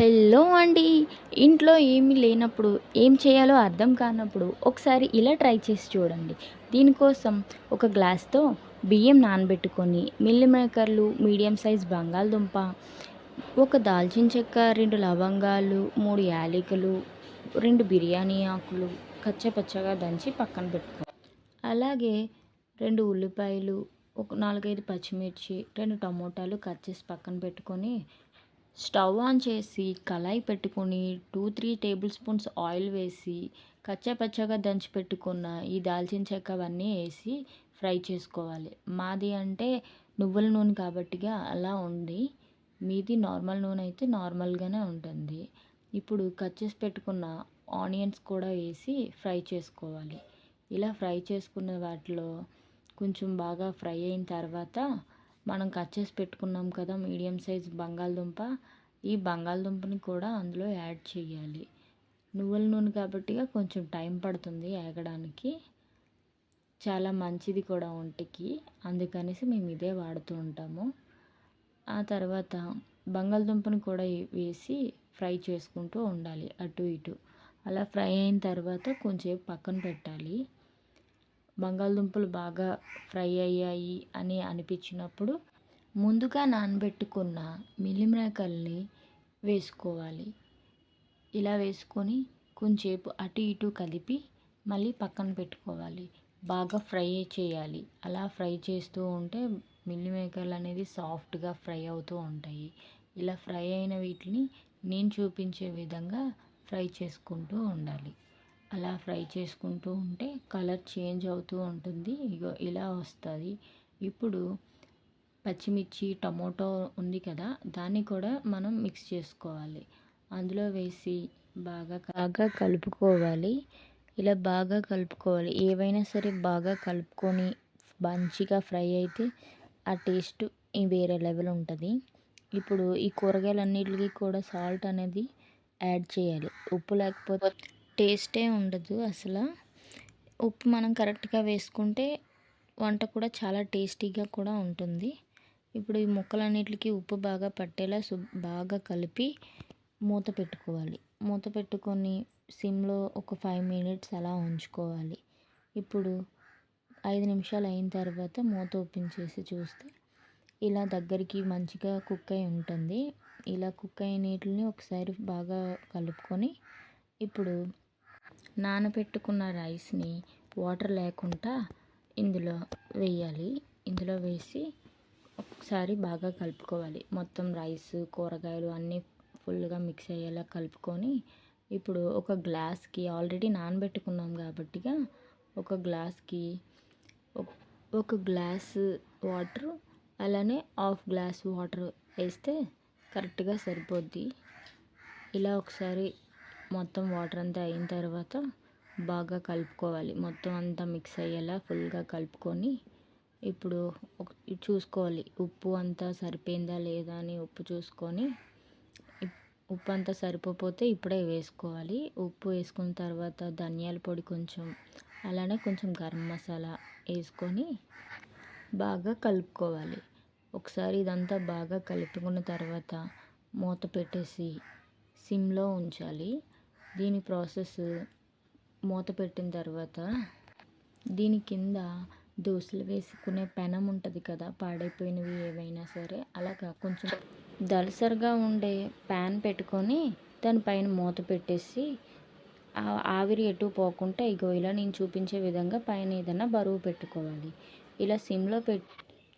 Hello అండి. ఇంట్లో ఏమీ లేనప్పుడు ఏం చేయాలో అర్థం కానప్పుడు ఒకసారి ఇలా ట్రై చేసి చూడండి. దీనికోసం ఒక గ్లాస్తో బియ్యం నానబెట్టుకొని మిల్లి మేకర్లు మీడియం సైజ్ బంగాళదుంప ఒక దాల్చిన చెక్క రెండు లవంగాలు మూడు యాలకులు రెండు బిర్యానీ ఆకులు కచ్చపచ్చగా దంచి పక్కన పెట్టుకో. అలాగే రెండు ఉల్లిపాయలు ఒక నాలుగైదు పచ్చిమిర్చి రెండు టమోటాలు కట్ చేసి పక్కన పెట్టుకొని స్టవ్ ఆన్ చేసి కళాయి పెట్టుకొని two three tablespoons oil వేసి కచ్చపచ్చగా దంచి పెట్టుకున్న ఈ దాల్చిన చెక్క అవన్నీ వేసి ఫ్రై చేసుకోవాలి. మాది అంటే నువ్వుల నూనె కాబట్టిగా అలా ఉంది. మీది నార్మల్ నూనె అయితే నార్మల్గానే ఉంటుంది. ఇప్పుడు కట్ చేసి పెట్టుకున్న ఆనియన్స్ కూడా వేసి ఫ్రై చేసుకోవాలి. ఇలా ఫ్రై చేసుకున్న వాటిలో కొంచెం బాగా ఫ్రై అయిన తర్వాత మనం కట్ చేసి పెట్టుకున్నాం కదా మీడియం సైజ్ బంగాళదుంప ఈ బంగాళదుంపని కూడా అందులో యాడ్ చేయాలి. నువ్వుల నూనె కాబట్టి కొంచెం టైం పడుతుంది ఏగడానికి. చాలా మంచిది కూడా ఒంటికి. అందుకనేసి మేము ఇదే వాడుతూ ఉంటాము. ఆ తర్వాత బంగాళదుంపని కూడా వేసి ఫ్రై చేసుకుంటూ ఉండాలి అటు ఇటు. అలా ఫ్రై అయిన తర్వాత కొంచెం పక్కన పెట్టాలి. బంగాళదుంపలు బాగా ఫ్రై అయ్యాయి అని అనిపించినప్పుడు ముందుగా నానబెట్టుకున్న మిల్లిమేకల్ని వేసుకోవాలి. ఇలా వేసుకొని కొంచెంసేపు అటు ఇటు కలిపి మళ్ళీ పక్కన పెట్టుకోవాలి. బాగా ఫ్రై చేయాలి. అలా ఫ్రై చేస్తూ ఉంటే మిల్లిమేకర్లు అనేది సాఫ్ట్గా ఫ్రై అవుతూ ఉంటాయి. ఇలా ఫ్రై అయిన వీటిని నేను చూపించే విధంగా ఫ్రై చేసుకుంటూ ఉండాలి. అలా ఫ్రై చేసుకుంటూ ఉంటే కలర్ చేంజ్ అవుతూ ఉంటుంది. ఇగో ఇలా వస్తుంది. ఇప్పుడు పచ్చిమిర్చి టమోటో ఉంది కదా దాన్ని కూడా మనం మిక్స్ చేసుకోవాలి. అందులో వేసి బాగా బాగా కలుపుకోవాలి. ఇలా బాగా కలుపుకోవాలి. ఏవైనా సరే బాగా కలుపుకొని మంచిగా ఫ్రై అయితే ఆ టేస్ట్ వేరే లెవెల్ ఉంటుంది. ఇప్పుడు ఈ కూరగాయలన్నిటికీ కూడా సాల్ట్ అనేది యాడ్ చేయాలి. ఉప్పు లేకపోతే టేస్టే ఉండదు అసలు. ఉప్పు మనం కరెక్ట్గా వేసుకుంటే వంట కూడా చాలా టేస్టీగా కూడా ఉంటుంది. ఇప్పుడు ఈ ముక్కలన్నిటికి ఉప్పు బాగా పట్టేలా బాగా కలిపి మూత పెట్టుకోవాలి. మూత పెట్టుకొని సిమ్లో ఒక ఫైవ్ మినిట్స్ అలా ఉంచుకోవాలి. ఇప్పుడు ఐదు నిమిషాలు అయిన తర్వాత మూత ఓపెన్ చేసి చూస్తే ఇలా దగ్గరికి మంచిగా కుక్ అయి ఉంటుంది. ఇలా కుక్ అయిన నీటిని ఒకసారి బాగా కలుపుకొని ఇప్పుడు నానబెట్టుకున్న రైస్ని వాటర్ లేకుండా ఇందులో వేయాలి. ఇందులో వేసి ఒకసారి బాగా కలుపుకోవాలి. మొత్తం రైస్ కూరగాయలు అన్నీ ఫుల్గా మిక్స్ అయ్యేలా కలుపుకొని ఇప్పుడు ఒక గ్లాస్కి ఆల్రెడీ నానబెట్టుకున్నాం కాబట్టిగా ఒక గ్లాస్కి ఒక గ్లాస్ వాటర్ అలానే హాఫ్ గ్లాస్ వాటర్ వేస్తే కరెక్ట్గా సరిపోద్ది. ఇలా ఒకసారి మొత్తం వాటర్ అంతా అయిన తర్వాత బాగా కలుపుకోవాలి. మొత్తం అంతా మిక్స్ అయ్యేలా ఫుల్గా కలుపుకొని ఇప్పుడు చూసుకోవాలి. ఉప్పు అంతా సరిపోయిందా లేదా అని ఉప్పు చూసుకొని ఉప్పు అంతా సరిపోతే ఇప్పుడే వేసుకోవాలి. ఉప్పు వేసుకున్న తర్వాత ధనియాల పొడి కొంచెం అలానే కొంచెం గరం మసాలా వేసుకొని బాగా కలుపుకోవాలి. ఒకసారి ఇదంతా బాగా కలుపుకున్న తర్వాత మూత పెట్టేసి సిమ్లో ఉంచాలి. దీని ప్రాసెస్ మూత పెట్టిన తర్వాత దీని కింద దోశలు వేసుకునే పెనం ఉంటుంది కదా పాడైపోయినవి ఏవైనా సరే అలాగా కొంచెం దలసరిగా ఉండే ప్యాన్ పెట్టుకొని దానిపైన మూత పెట్టేసి ఆవిరి ఎటు పోకుండా ఇగో ఇలా నేను చూపించే విధంగా పైన ఏదైనా బరువు పెట్టుకోవాలి. ఇలా సిమ్లో పెట్టి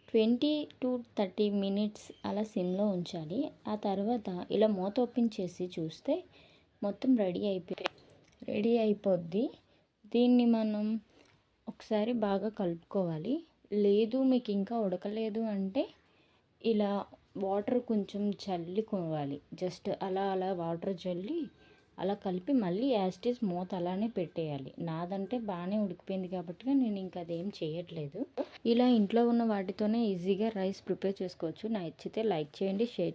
ట్వంటీ టు థర్టీ మినిట్స్ అలా సిమ్లో ఉంచాలి. ఆ తర్వాత ఇలా మూత ఓపెన్ చేసి చూస్తే మొత్తం రెడీ అయిపోయి రెడీ అయిపోద్ది. దీన్ని మనం ఒకసారి బాగా కలుపుకోవాలి. లేదు మీకు ఇంకా ఉడకలేదు అంటే ఇలా వాటర్ కొంచెం చల్లుకోవాలి. జస్ట్ అలా అలా వాటర్ చల్లి అలా కలిపి మళ్ళీ యాస్టీస్ మూత అలానే పెట్టేయాలి. నాదంటే బాగానే ఉడికిపోయింది కాబట్టి నేను ఇంకా అదేం చేయట్లేదు. ఇలా ఇంట్లో ఉన్న వాటితోనే ఈజీగా రైస్ ప్రిపేర్ చేసుకోవచ్చు. నచ్చితే లైక్ చేయండి షేర్ చేయండి.